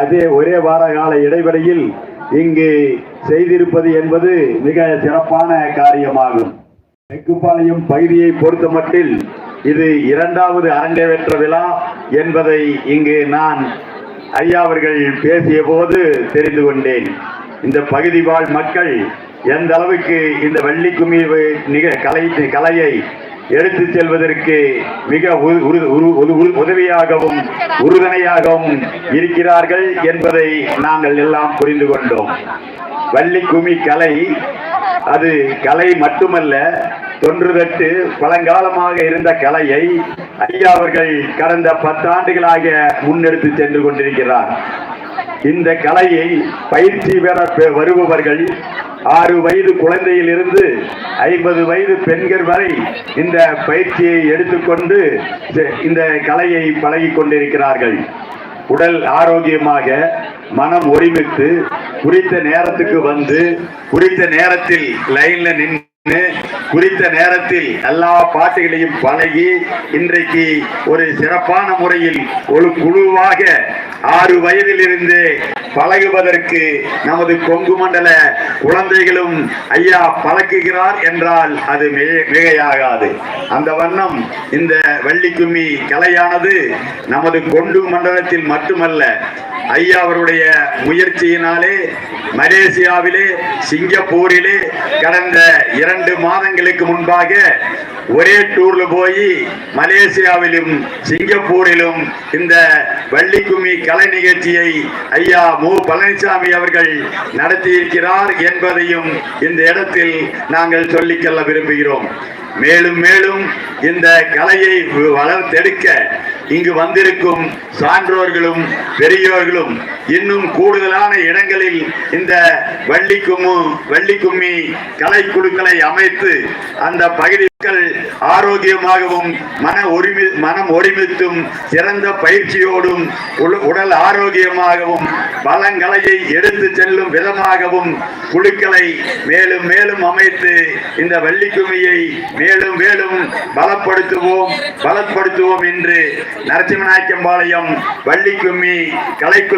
அதே ஒரே வார கால இடைவெளியில் இங்கு செய்திருப்பது என்பது மிக சிறப்பான காரியமாகும். தெற்குப்பாளையம் பகுதியை பொறுத்தமட்டில் இது இரண்டாவது அரங்கேற்ற விழா என்பதை இங்கு நான் ஐயா அவர்கள் பேசிய போது தெரிந்து கொண்டேன். இந்த பகுதி வாழ் மக்கள் எந்த அளவுக்கு இந்த வள்ளி கும்மி நிக கலை கலையை எடுத்து செல்வதற்கு மிக உரு- உரு- உதவியாகவும் உறுதுணையாகவும் இருக்கிறார்கள் என்பதை நாங்கள் எல்லாம் புரிந்து கொண்டோம். வள்ளி கலை அது கலை மட்டுமல்ல தொன்றுதட்டு பழங்காலமாக இருந்த கலையை ஐயா அவர்கள் கடந்த பத்தாண்டுகளாக முன்னெடுத்து சென்று கொண்டிருக்கிறார். இந்த கலையை பயிற்சி பெற பெ- வருபவர்கள் ஆறு வயது குழந்தையிலிருந்து ஐம்பது வயது பெண்கள் வரை இந்த பயிற்சியை எடுத்துக்கொண்டு இந்த- கலையை பழகி கொண்டிருக்கிறார்கள். உடல் ஆரோக்கியமாக மனம் ஒருமித்து குறித்த நேரத்துக்கு வந்து குறித்த நேரத்தில் லைன்ல நின்று குறித்த நேரத்தில் எல்லா பாட்டுகளையும் பழகி இன்றைக்கு ஒரு சிறப்பான முறையில் ஒரு குழுவாக ஆறு வயதிலிருந்து பழகுவதற்கு நமது கொங்கு மண்டல குழந்தைகளும் ஐயா பழக்குகிறார் என்றால் அது மிகையாகாது. அந்த வண்ணம் இந்த வள்ளி கும்மி கலையானது நமது கொண்டு மண்டலத்தில் மட்டுமல்ல ஐயா அவருடைய முயற்சியினாலே மலேசியாவிலே சிங்கப்பூரிலே கடந்த இரண்டு மாதங்களுக்கு முன்பாக ஒரே டூர்ல போய் மலேசியாவிலும் சிங்கப்பூரிலும் இந்த வள்ளிக்கும்மி கலை நிகழ்ச்சியை ஐயா மு. பழனிசாமி அவர்கள் நடத்தியிருக்கிறார் என்பதையும் இந்த இடத்தில் நாங்கள் சொல்லிக்கொள்ள விரும்புகிறோம். மேலும் மேலும் இந்த கலையை வளர்த்தெடுக்க இங்கு வந்திருக்கும் சான்றோர்களும் பெரியோர்களும் இன்னும் கூடுதலான இடங்களில் இந்த வள்ளி கும்மு வள்ளி கும்மி கலைக்குழுக்களை அமைத்து அந்த பகுதி மக்கள் ஆரோக்கியமாகவும் மன ஒருமி மனம் ஒருமித்தும் சிறந்த பயிற்சியோடும் உடல் ஆரோக்கியமாகவும் பலங்களையை எடுத்து செல்லும் விதமாகவும் குழுக்களை மேலும் மேலும் அமைத்து இந்த வள்ளிக்குமியை மேலும் மேலும் பலப்படுத்துவோம் பலப்படுத்துவோம் என்று நரசிம்மநாயக்கம்பாளையம் வள்ளிக்கும்மி கலைக்குழுவின்